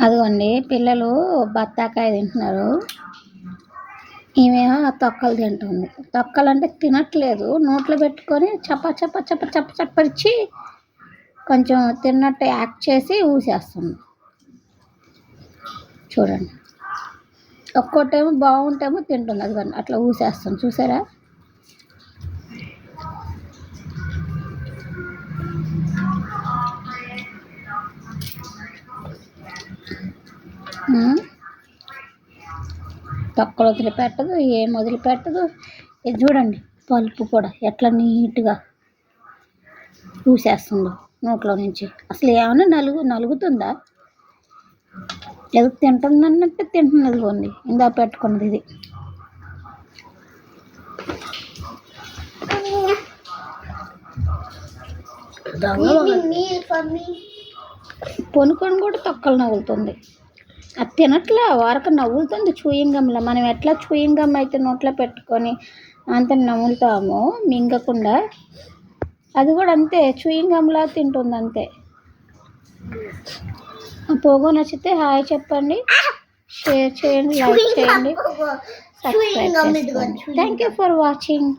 అదిగోండి పిల్లలు బత్తాకాయ తింటున్నారు. ఈమెమో తొక్కలు తింటుంది. తొక్కలు అంటే తినట్లేదు. నోట్లో పెట్టుకొని చప్ప చప్ప చప్ప చప్ప చప్పరిచి కొంచెం తిన్నట్టు యాక్ట్ చేసి ఊసేస్తుంది. చూడండి. ఒక్కోటేమో బాగుంటేమో తింటుంది. అది అట్లా ఊసేస్తుంది. చూసారా? తొక్కలు వదిలిపెట్టదు ఏం వదిలిపెట్టదు. ఇది చూడండి పలుపు కూడా ఎట్లా నీట్గా చూసేస్తుందో నోట్లో నుంచి. అసలు ఏమన్నా నలుగు నలుగుతుందా? ఏదో తింటుందన్నట్టు తింటున్నది కొన్ని ఇందా పెట్టుకున్నది ఇది. పొనుకొని కూడా తొక్కలు నవ్వులుతుంది అది తినట్లే వారక నవ్వులుతుంది చూయింగంలో. మనం ఎట్లా చూయింగం అయితే నోట్లో పెట్టుకొని అంత నవ్వులుతామో మింగకుండా. అది కూడా అంతే చూయింగంలా తింటుంది అంతే పోగో నచ్చితే హాయ్ చెప్పండి. షేర్ చేయండి లైక్ చేయండి. సబ్స్క్రైబ్ చేసుకోండి. Thank you for watching